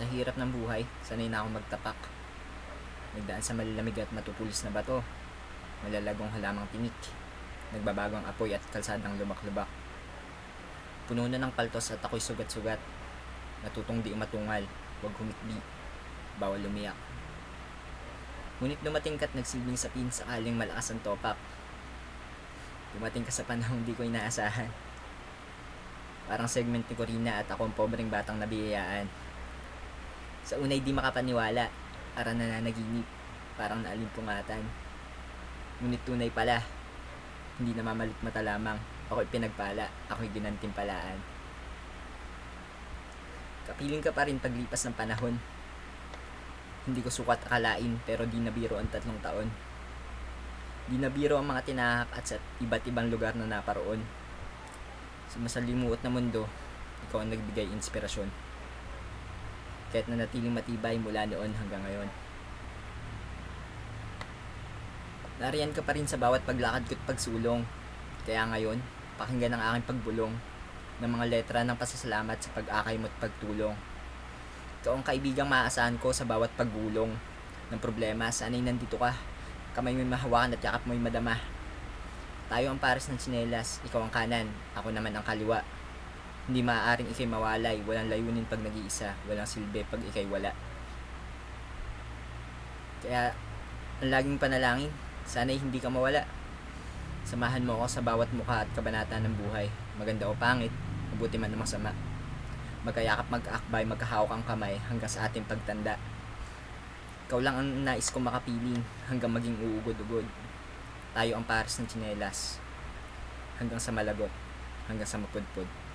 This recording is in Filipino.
Sa hirap ng buhay, sanay na akong magtapak. Nagdaan sa malalamig at matutulis na bato. Malalagong halamang tinik. Nagbabagong apoy at kalsadang lubak-lubak. Puno na ng paltos at ako'y sugat-sugat. Natutong di umatungal, huwag humikbi, bawal umiyak. Ngunit dumating ka't nagsilbing sapin sakaling malakas ang topak. Dumating ka sa panahong di ko inaasahan. Parang segment ni Corina at ako ang pobreng batang nabiyayaan. Sa unay di makapaniwala, para nananaginip, parang naalimpungatan. Ngunit tunay pala, hindi namamalit mata lamang, ako'y pinagpala, ako'y ginantimpalaan. Kapiling ka pa rin paglipas ng panahon. Hindi ko sukat akalain pero di nabiro ang tatlong taon. Di nabiro ang mga tinahak at sa iba't ibang lugar na naparoon. Sa masalimuot na mundo, ikaw ang nagbigay inspirasyon. Kahit na natiling matibay mula noon hanggang ngayon. Nariyan ka pa rin sa bawat paglakad ko't pagsulong. Kaya ngayon, pakinggan ang aking pagbulong ng mga letra ng pasasalamat sa pag-akay mo't pagtulong. Ikaw ang kaibigang maaasahan ko sa bawat paggulong ng problema. Sana'y nandito ka. Kamay mo'y mahawakan at yakap mo'y madama. Tayo ang pares ng tsinelas, ikaw ang kanan, ako naman ang kaliwa. Hindi maaaring ikay mawalay, walang layunin pag nag-iisa, walang silbi pag ikay wala. Kaya, ang laging panalangin, sana'y hindi ka mawala. Samahan mo ako sa bawat mukha at kabanata ng buhay, maganda o pangit, mabuti man o masama. Magkayakap mag-akbay, magkahawak ang kamay hanggang sa ating pagtanda. Ikaw lang ang nais kong makapiling hanggang maging uugod-ugod. Tayo ang pares ng tsinelas hanggang sa malagot, hanggang sa mapudpud.